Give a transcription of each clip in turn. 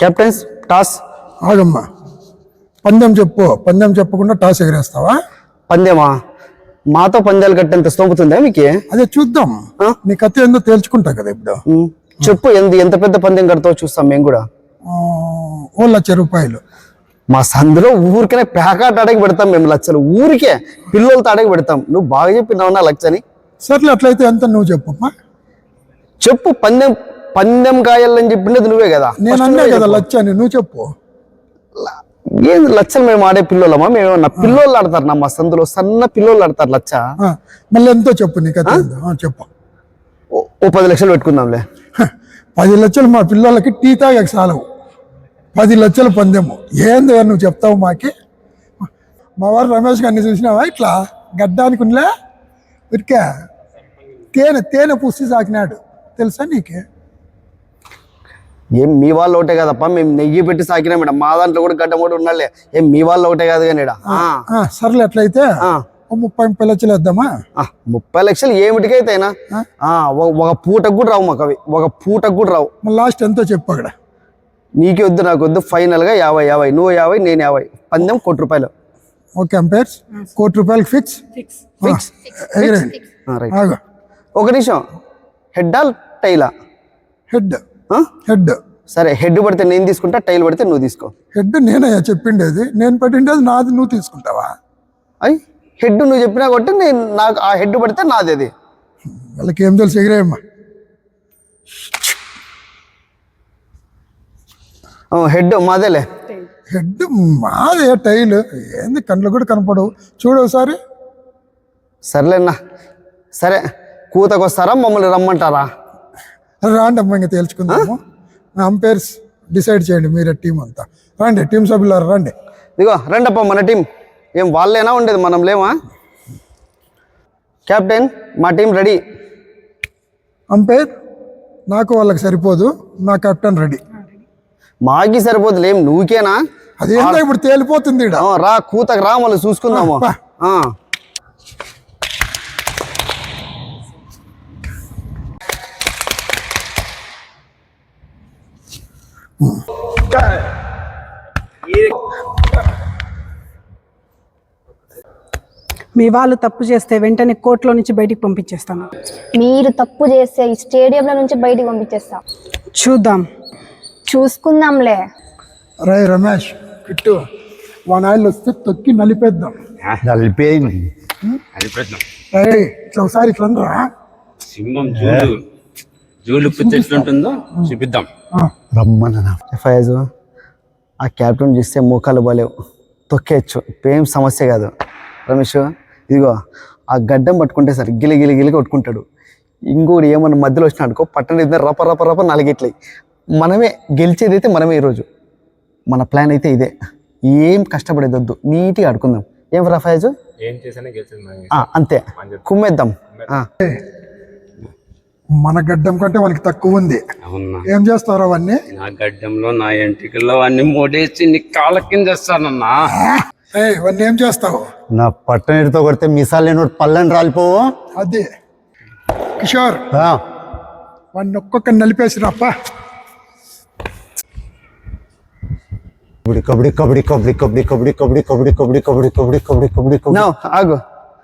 Captains toss ఆగమ్మా. పందెం చెప్పు. పందెం చెప్పకుండా టాస్ ఎగరేస్తావా? పందెమా? మాతో పందాలు కట్టేంత స్తోమతుందా మీకు? అదే చూద్దాం? నీ కథ ఏందో తేల్చుకుంటా కదా ఇప్పుడు. చెప్పు ఎంత ఎంత పెద్ద పందెం కడతావో చూస్తాం మేము కూడా. ఓ లక్ష రూపాయలు. మా సందులో ఊరికనే ప్యాకాట అడగి పెడతాం మేము లచ్చలు. ఊరికే పిల్లలతో అడగి పెడతాం. నువ్వు బాగా చెప్పినావు నా లచ్చని. సర్లే అట్లయితే ఎంత నువ్వు చెప్పమ్మా? చెప్పు పందెం పందెం కాయాలని చెప్పిండేది నువ్వే కదా. నేను అన్నా కదా. లచ్చ నువ్వు చెప్పు. ఏం లచ్చలు మేము ఆడే పిల్లలమా మేము నా పిల్లోళ్ళు ఆడతారు నా మా సందులో సన్న పిల్లోళ్ళు ఆడతారు లచ్చ. మళ్ళీ ఎంతో చెప్పు నీ కథ ఏందో. ఆ, చెప్పు. ఓ- పది లక్షలు పెట్టుకుందాంలే. పది లక్షలు మా పిల్లలకి టీ తాగక చాలవు. పది లక్షలు పందెము. ఏంది నువ్వు చెప్తావు మాకి? మా వారు రమేష్ గారిని చూసినావా? ఇట్లా గడ్డానికి ఉన్నలే? ఉరికే? తేనె తేనె పుసి సాకినాడు. తెలుసా నీకే? ఏం మీ వాళ్ళు ఒకటే కదప్ప మేము నెయ్యి పెట్టి సాకినా మేడం మా దాంట్లో కూడా గడ్డ కూడా ఉండాలి. ఏం మీ వాళ్ళు ఒకటే కాదు కానీ ఈడ. ఆ, ఆ, సర్లే ఓ ముప్పై ముప్పై లక్షలు వేద్దామా? ఆ, ముప్పై లక్షలు ఏమిటికైతేనా ఆ, ఒక- ఒక పూటకు కూడా రావు మాకు అవి. ఒక పూటకు కూడా రావు. లాస్ట్ ఎంతో చెప్పు అక్కడ. నీకే వద్దు నాకు వద్దు. ఫైనల్గా యాభై యాభై. నువ్వు యాభై నేను యాభై. పందెం కోటి రూపాయలు. Okay umpires. కోటి రూపాయలు ఫిక్స్? ఫిక్స్. ఎగిరేయండి ఆ, రైట్. ఆగు. ఒక నిమిషం. హెడ్డా టైలా హెడ్? హెడ్ సరే హెడ్ పడితే నేను తీసుకుంటా టైల్ పడితే నువ్వు తీసుకో. హెడ్ నేనయ్యా చెప్పిండేది. నేను పెట్టిండేది నాది నువ్వు తీసుకుంటావా? అయ్ హెడ్ నువ్వు చెప్పినా కొట్టి నేను నాకు ఆ హెడ్ పడితే నాది అది. వాళ్ళకి ఏం తెలుసు ఎగిరేయమ్మా. హెడ్ మాదేలే. హెడ్ మాదే టైల్ ఏంది కళ్ళు కూడా కనపడవు. చూడు ఒకసారి. సర్లేనా సరే కూతకు వస్తారా మమ్మల్ని రమ్మంటారా? రాండి అమ్మ ఇంకా తేల్చుకుందాము అంపైర్స్ డిసైడ్ చేయండి మీరే టీం అంతా. రండి టీం సభ్యులారు రండి. ఇదిగో రండప్ప మన టీం ఏం వాళ్ళేనా ఉండేది మనం లేమా? కెప్టెన్ మా టీం రెడీ అంపైర్ నాకు వాళ్ళకి సరిపోదు నా కెప్టెన్ రెడీ మాకి సరిపోతుంది ఏం నువ్వుకేనా? అదేంటో ఇప్పుడు తేలిపోతుంది రా కూతకు రా మళ్ళీ చూసుకుందాము. మీ వాళ్ళు తప్పు చేస్తే వెంటనే కోర్టులో నుంచి బయటికి పంపించేస్తాను. మీరు తప్పు చేస్తే ఈ స్టేడియంలో నుంచి బయటికి పంపించేస్తా. చూద్దాం. చూసుకుందాంలే. రై రమేష్ కిట్టు వాన్ ఆయిల్ వస్తే తొక్కి నలిపేద్దాం. నలిపేయండి. రై ఇట్లా ఒకసారి ఇట్లా సింహం జూలు జూలు పుత్తి ఎట్లుంటుందో చూపిద్దాం. ఆ. క్యాప్టెన్ చూస్తే మోకాలు బాలేవు. తొక్కేయచ్చు. ఏం సమస్య కాదు. రమేష్ ఇదిగో ఆ గడ్డం పట్టుకుంటే సరే గిలి గిలి గిలి కొట్టుకుంటాడు. ఇంకోటి ఏమన్నా మధ్యలో వచ్చినా అనుకో పట్టణ ఇద్దరు రప రప రప నాలుగిట్లయి. మనమే గెలిచేది అయితే మనమే ఈరోజు మన ప్లాన్ అయితే ఇదే. ఏం కష్టపడేది వద్దు. నీట్గా ఆడుకుందాం. ఏం రా ఫయాజు ఏం చేసినా అంతే. కుమ్మేద్దాం. ఆ. మన గడ్డం కంటే వాళ్ళకి తక్కువ ఉంది అవునా ఏం చేస్తారు అవన్నీ నా గడ్డంలో నా ఎంటికల్లో అన్ని మూడేసి నీ కాళ్ళ కింద వేస్తానన్నా ఏయ్ ఇవన్నీ ఏం చేస్తావు నా పట్టణతో కొడితే మిసాల్ లేనోడు పళ్ళని రాలిపోవు అది కిషోర్ వాడిని ఒక్కొక్క నలిపేసిరప్ప కబడ్డీ కబడ్డీ కబడ్డీ కబడ్డీ కబడ్డీ కబడ్డీ కబడ్డీ కబడ్డీ కబడ్డీ కబడ్డీ కబడ్డీ కబడ్డీ కబడ్డీ నో ఆగు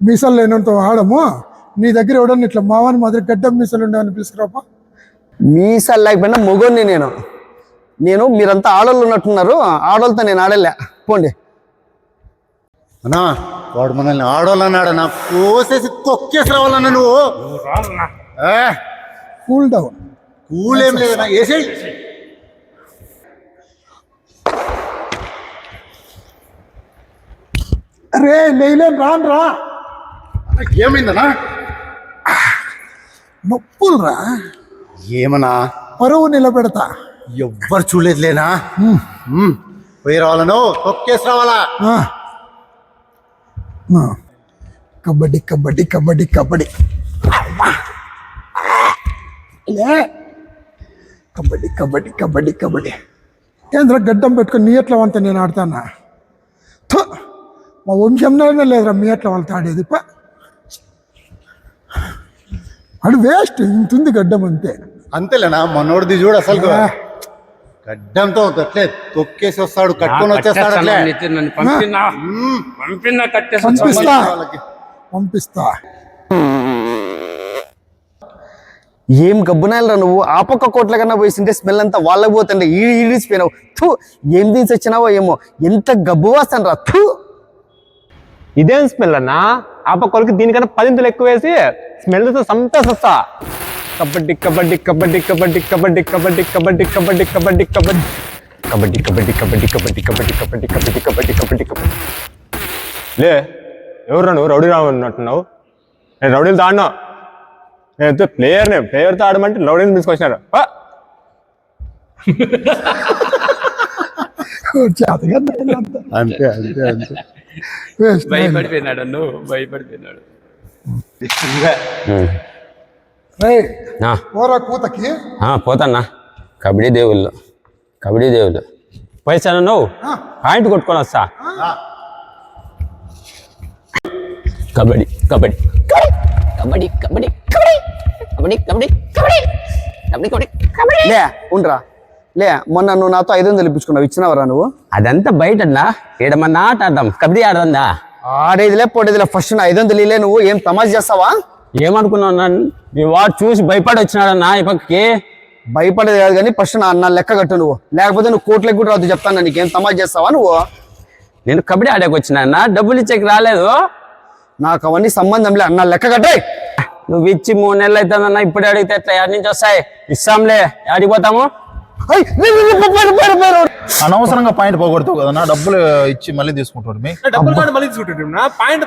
మీసాలు లేనంత ఆడము నీ దగ్గర ఎవడన్నా ఇట్లా మావాని మాదిరి గడ్డం మీసాలు ఉండేవని పిలుచుకురాపా మీసాలు లేకపోయినా మొగోని నేను. నేను మీరంతా ఆడోళ్ళు ఉన్నట్టున్నారు. ఆడోళ్ళతో నేను ఆడలే. పోండి. అన్నా వాడు మనల్ని ఆడోళ్ళన్నాడు నా కోసేసి తొక్కేసి రావాలన్నా నువ్వు. ఏ, కూల్ డౌన్. కూలేం లేదన్నా వేసేయ్ రే లేలేం రాను రా. ఏమైందన్నా? నొప్పులు రా ఏమన్నా? పరువు నిలబెడతా. ఎవ్వరు చూడలేదులేనా. పోయి రావాలను? తొక్కేసి రావాలా. కబడ్డీ కబడ్డీ కబడ్డీ కబడ్డీ. కబడ్డీ కబడ్డీ కబడ్డీ కబడ్డీ. ఏంద్ర గడ్డం పెట్టుకొని నీ ఎట్లా వంత నేను ఆడతానా. మా వంశంలోనే లేదురా మీ ఎట్లా వాళ్ళతో ఆడేది? పా. అడు వేస్ట్ ఇంతుంది గడ్డం అంతే. అంతేలేనా? మనోడిది చూడు అసలు. గడ్డంతో అట్లే తొక్కేసి వస్తాడు కట్టుకొని వచ్చేస్తాడు అట్లే. నితిన్ నన్ను పంపినా? పంపినా కట్టేసి పంపిస్తా. పంపిస్తా. ఏం గబ్బునాయలరా నువ్వు? ఆ పక్క కోట్ల కన్నా పోయిస్తుంటే స్మెల్ అంతా వాళ్ళకి పోతుండే. ఈ ఈడిసిపోయినావు థూ ఏం తీసి వచ్చినావో ఏమో. ఎంత గబ్బు వాసన రా థూ. ఇదేం స్మెల్ అన్నా? ఆ పక్కలకి దీనికన్నా పదింతలు ఎక్కువ వేసి స్మెల్తో సంపేస్తా కబడ్డీ కబడ్డీ కబడ్డీ కబడ్డీ కబడ్డీ కబడ్డీ కబడ్డీ కబడ్డీ కబడ్డీ కబడ్డీ కబడ్డీ కబడ్డీ కబడ్డీ కబడ్డీ కబడ్డీ కబడ్డీ కబడ్డీ కబడ్డీ కబడ్డీ లే ఎవరు నువ్వు రౌడీ రావు అన్నట్టున్నావు నేను రౌడీలతో ఆడినా నేను ప్లేయర్ని ప్లేయర్తో ఆడమంటే రౌడీని తీసుకొచ్చినారు అంత అంతే అంతే భయపడిపోయినాడు నువ్వు భయపడిపోయినాడు పోరా కూతకి ఆ, పోతన్నా కబడ్డీ దేవుళ్ళు కబడ్డీ దేవుళ్ళు పైసా నువ్వు పాయింట్ కొట్టుకొని వస్తా కబడ్డీ కబడ్డీ కబడ్డీ కబడ్డీ కబడ్డీ కబడ్డీ కబడ్డీ కబడ్డీ కబడ్డీ కబడ్డీ కబడ్డీ లే ఉండరా లే మొన్న నువ్వు నాతో ఐదు వందలు ఇప్పించుకున్నావు ఇచ్చినవరా నువ్వు? అదంతా బయట ఏడమన్నా ఆట ఆడదాం. కబడ్డీ ఆడదా ఆడేదిలే పోడేదిలే ఫస్ట్ నా ఐదు వందలు ఇలే నువ్వు ఏం తమాష చేస్తావా? ఏమనుకున్నావు నన్ను? మీ వాడు చూసి భయపడి వచ్చినాడన్నా ఈ పక్కకి? భయపడేది కాదు కానీ ఫస్ట్ నా నా లెక్క కట్టు నువ్వు. లేకపోతే నువ్వు కోట్లకి కూడా రాదు చెప్తాను నీకేం తమాష చేస్తావా నువ్వు? నేను కబడ్డీ ఆడేకి వచ్చినా డబ్బులు ఇచ్చేకి రాలేదు? నాకు అవన్నీ సంబంధం లే నా లెక్క కట్టే నువ్వు ఇచ్చి మూడు నెలలు అవుతుందన్నా ఇప్పుడే అడిగితే ఎట్లా? ఎక్కడి నుంచి వస్తాయి? ఇస్తాంలే. ఆడికి పోతాము? అనవసరంగా పాయింట్ పోగొడతావు కదా డబ్బులు ఇచ్చి మళ్ళీ తీసుకుంటాడు మీ? డబ్బులు కాదు మళ్ళీ తీసుకుంటాడు నా పాయింట్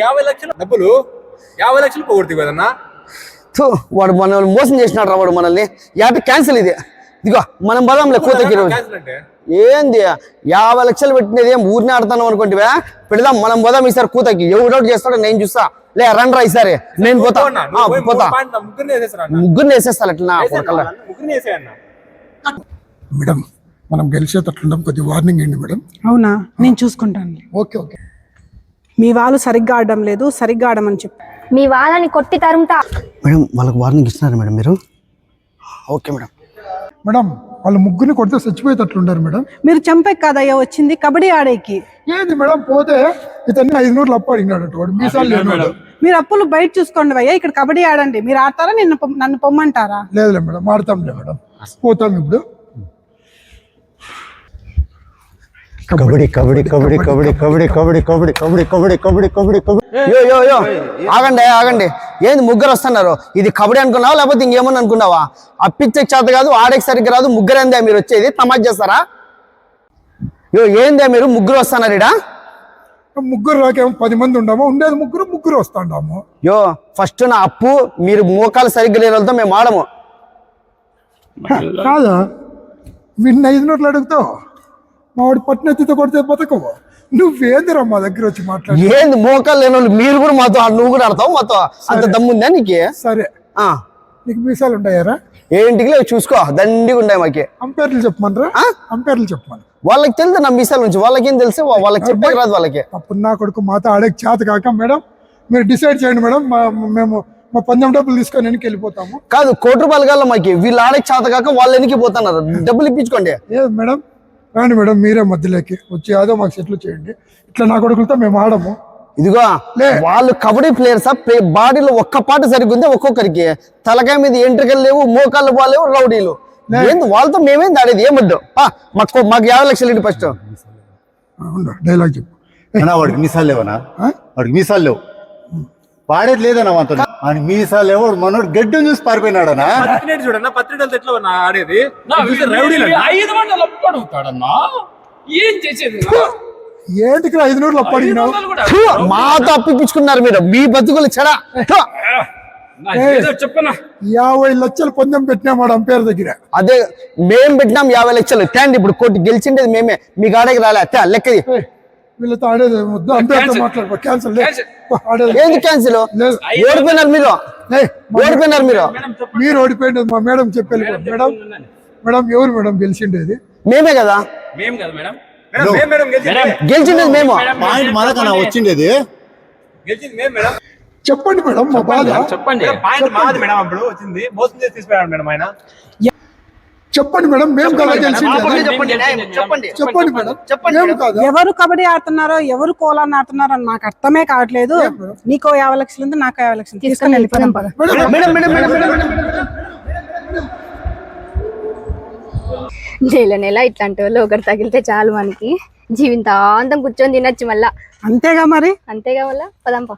యాభై లక్షలు డబ్బులు యాభై లక్షలు పోగొడుతుంది కదన్నా వాడు మనల్ని మోసం చేసినాడు రా వాడు మనల్ని. యాట క్యాన్సిల్ ఇది. ఇదిగో మనం బలంలే కూతకి ఏంది? యాభై లక్షలు పెట్టినది ఏం ఊరిని ఆడతాను అనుకుంటే పెడదాం మనం పోదాం ఈసారి కూతకి. ఎవడోటి చేస్తాడో నేను చూస్తా. లే రండి రా ఈసారి. నేను పోతా. పోతా. ముగ్గురిని అట్లా వేసేయన్నా మేడం మనం గెలిచేటట్లుంటాం కొద్ది వార్నింగ్ ఏంటి మేడం. అవునా? నేను చూసుకుంటాను ఓకే ఓకే. మీ వాళ్ళు సరిగ్గా ఆడడం లేదు సరిగ్గా ఆడమని చెప్పు. మీ వాళ్ళని కొట్టి తరుముతా. మేడం వాళ్ళకి వార్నింగ్ ఇచ్చినారు మేడం మీరు? Okay madam. మేడం వాళ్ళు ముగ్గురిని కొడితే చచ్చిపోయేటట్లుండారు మేడం. మీరు చంపే కాదయ్యా వచ్చింది కబడ్డీ ఆడేకి. ఏంది మేడం పోతే ఇతన్ని ఐదు నోట్లు అప్పు అడిగినాడు వాడు. మీసాలు లేనాడు. మీరు అప్పులు బయట చూసుకోండి అయ్యా ఇక్కడ కబడ్డీ ఆడండి. మీరు ఆడతారా నిన్ను నన్ను పొమ్మంటారా? లేదులే మేడం ఆడతాంలే మేడం. పోతాం ఇప్పుడు. కబడ్డీ కబడ్డీ కబడ్డీ కబడ్డీ కబడ్డీ కబడ్డీ కబడ్డీ కబడ్డీ కబడ్డీ కబడ్డీ కబడ్డీ కబడ్డీ యో యో యో ఆగండి ఆగండి ఏంది ముగ్గురు వస్తున్నారు ఇది కబడ్డీ అనుకున్నావా లేకపోతే ఇంకేమని అనుకున్నావా అప్పిచ్చే చేత కాదు ఆడేకి సరిగ్గా రాదు ముగ్గురేందే మీరు వచ్చేది తమాజ్ చేస్తారా యో ఏందే మీరు ముగ్గురు వస్తున్నారు ఇడా ముగ్గురు రాకేమో పది మంది ఉండము ఉండేది ముగ్గురు ముగ్గురు వస్తాండాము యో ఫస్ట్ నా అప్పు మీరు మోకాలు సరిగ్గా లేని వాళ్ళతో మేము ఆడము కాదా వీడిని ఐదు నోట్లు అడుగుతావు మా వాడు కొడితే బతకవు. నువ్వేందిరా మా దగ్గర వచ్చి మాట్లాడి ఏంది మోకాలు లేని వాళ్ళు మీరు కూడా మాతో ఆడు- నువ్వు కూడా ఆడతావు మాతో? అంత దమ్ముందా నీకు? సరే. ఆ, నీకు మీసాలు ఉంటాయారా? ఏంటికి లేవు చూసుకో. దండిగా ఉన్నాయి మాకి. అంపేర్లు చెప్పమనరా? అంపేర్లు చెప్పమని. వాళ్ళకి తెలుసు నా మీసాల నుంచి. వాళ్ళకేం తెలుసు? వా- వాళ్ళకి చెప్పేకి రాదు వాళ్ళకి. అప్పుడు నా కొడుకు మాతో ఆడే చేత కాక మేడం మీరు డిసైడ్ చేయండి మేడం. మా మేము మా పందెం డబ్బులు తీసుకొని వెనక్కి వెళ్ళిపోతాము. కాదు కోటి రూపాయలు కావాలి మాకి? వీళ్ళు ఆడే చేత కాక వాళ్ళు ఎనికి పోతున్నారు. డబ్బులు ఇప్పించుకోండి. ఏ మేడం రాండి మేడం మీరే మధ్యలోకి వచ్చి అదో మాకు సెటిల్ చేయండి. ఇట్లా నా కొడుకులతో మేము ఆడము. ఇదిగో లే. వాళ్ళు కబడ్డీ ప్లేయర్స్ బాడీలో ఒక్క పాట సరిగ్గా ఉంది ఒక్కొక్కరికి. తలకాయ మీద ఎంట్రికలు లేవు మోకాళ్ళు బాలేవు రౌడీలు. ఏంది వాళ్ళతో మేమేంది ఆడేది? ఏమద్దు మాకు మాకు యాభై లక్షలు ఇంటి ఫస్ట్ ఉండు డైలాగ్ చెప్పు. వాడికి మీసాలు లేవనా? వాడికి మీసాలు లేవు. పాడేది లేదన్నా wanతో అని మీసాలు లేవు వాడు మనోడు గడ్డం చూసి పారిపోయినాడనా? పత్రిక చూడన్నా పత్రికలతో ఎట్లా ఉన్నా ఆడేది. ఐదు వందలు అప్పు అడుగుతాడన్నా ఏం చేసేది? ఏంటికి ఐదు నూరులు అప్పడిగినావు కూడా మాతో అప్పిపించుకున్నారు మీరు. మీ బతుకులు చెడా. నా ఏదో చెప్పనా? యాభై లక్షలు పందెం పెట్టినా మా అంపేర్ దగ్గర. అదే మేం పెట్టినాం యాభై లక్షలు. తేండి ఇప్పుడు కోటి గెలిచిండేది మేమే. మీ గాడకి రాలే. తే లెక్కది వీళ్ళతో ఆడేది వద్దు అంపేర్తో మాట్లాడుకో క్యాన్సల్ ఏంది క్యాన్సిల్. ఓడిపోయినారు మీరు? ఓడిపోయినారు మీరు? మీరు ఓడిపోయింది మా మేడం చెప్పాలి మేడం మేడం ఎవరు మేడం గెలిచిండేది? మేమే కదా? మేం కదా మేడం. గెలిచిండేది మేము? పాయింట్ మనకన్నా వచ్చిండేది. గెలిచింది మేం మేడం. చెప్పండి మేడం మా బాధ. చెప్పండి. పాయింట్ మాది మేడం అప్పుడు వచ్చింది. మోసం చేసి తీసుకురాడు మేడం ఆయన. చెప్పండి మేడం మేము కదా గెలిచిండేది చెప్పండి. చెప్పండి. చెప్పండి. మేడం. మేము కాదా? ఎవరు కబడ్డీ ఆడుతున్నారో ఎవరు కోలాన్ని ఆడుతున్నారో అని నాకు అర్థమే కావట్లేదు. నీకో యాభై లక్షలు ఉంది నాకు యాభై లక్షలు తీసుకొని వెళ్ళిపోదాం పద. మేడం మేడం మేడం మేడం నెల నెల ఇట్లాంటి వాళ్ళు ఒకటి తగిలితే చాలు మనకి. జీవితాంతం కూర్చొని తినొచ్చు మళ్ళా. అంతేగా మరి? అంతేగా వల్ల పదంపా.